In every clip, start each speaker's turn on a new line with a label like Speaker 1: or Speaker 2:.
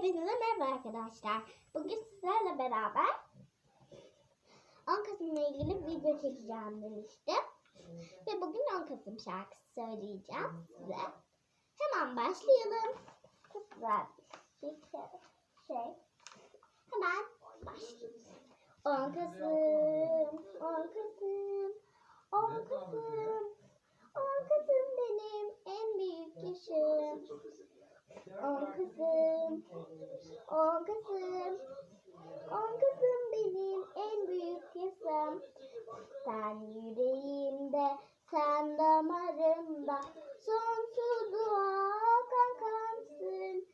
Speaker 1: Hepinize merhaba arkadaşlar. Bugün sizlerle beraber 10 Kasım'la ilgili video çekeceğim demiştim. Ve bugün 10 Kasım şarkısı söyleyeceğim size. Hemen başlayalım. Çok şey. Hemen başlayalım. 10 Kasım, 10 Kasım, 10 Kasım, 10 Kasım benim en büyük yaşım. 10 Kasım, 10 Kasım, 10 Kasım benim en büyük yaşam. Sen yüreğimde, sen damarımda, sonsuzluğa kankansın.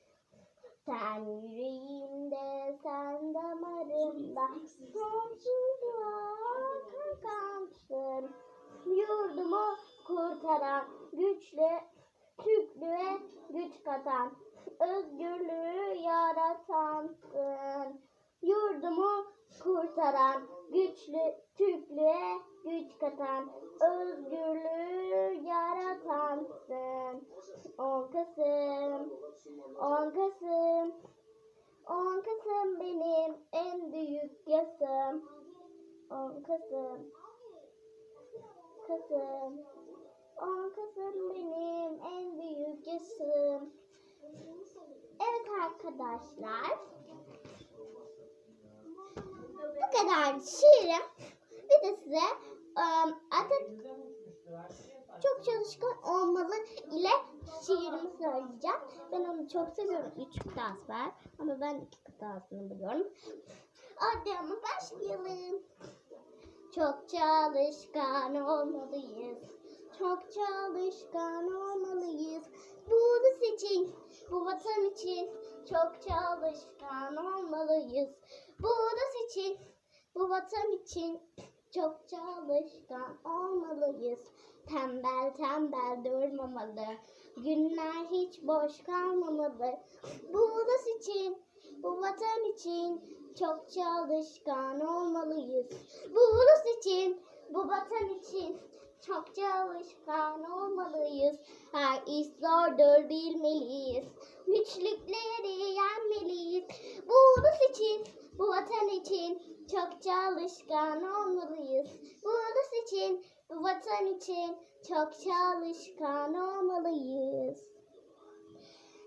Speaker 1: Sen yüreğimde, sen damarımda, sonsuzluğa kankansın. Yurdumu kurtaran, güçlü, Türklüğe güç katan, özgürlüğü yaratansın. Yurdumu kurtaran, güçlü Türklüğe güç katan, özgürlüğü yaratansın. 10 Kasım, 10 Kasım, 10 Kasım benim en büyük yasım. 10 Kasım, Kasım, 10 Kasım benim en büyük yaşım. Arkadaşlar. Bu kadar şiirim. Bir de size ım, Atatürk çok çalışkan olmalı ile şiirimi söyleyeceğim. Ben onu çok seviyorum. Üç kıtası var. Ama ben iki kıtasını biliyorum. Hadi ama başlayalım. Çok çalışkan olmalıyız. Çok çalışkan olmalıyız. Bu için, bu vatan için çok çalışkan olmalıyız. Bu ulus için, bu vatan için çok çalışkan olmalıyız. Tembel tembel durmamalı. Günler hiç boş kalmamalı. Bu ulus için, bu vatan için çok çalışkan olmalıyız. Bu ulus için, bu vatan için çok çalışkan olmalıyız. Her iş zordur bilmeliyiz. Güçlükleri bu vatan için çok çalışkan olmalıyız. Bu ulus için, bu vatan için çok çalışkan olmalıyız.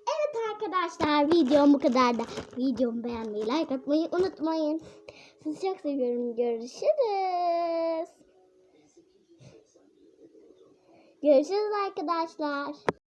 Speaker 1: Evet arkadaşlar videom bu kadar da. Videomu beğenmeyi, like atmayı unutmayın. Sizi çok seviyorum. Görüşürüz. Görüşürüz arkadaşlar.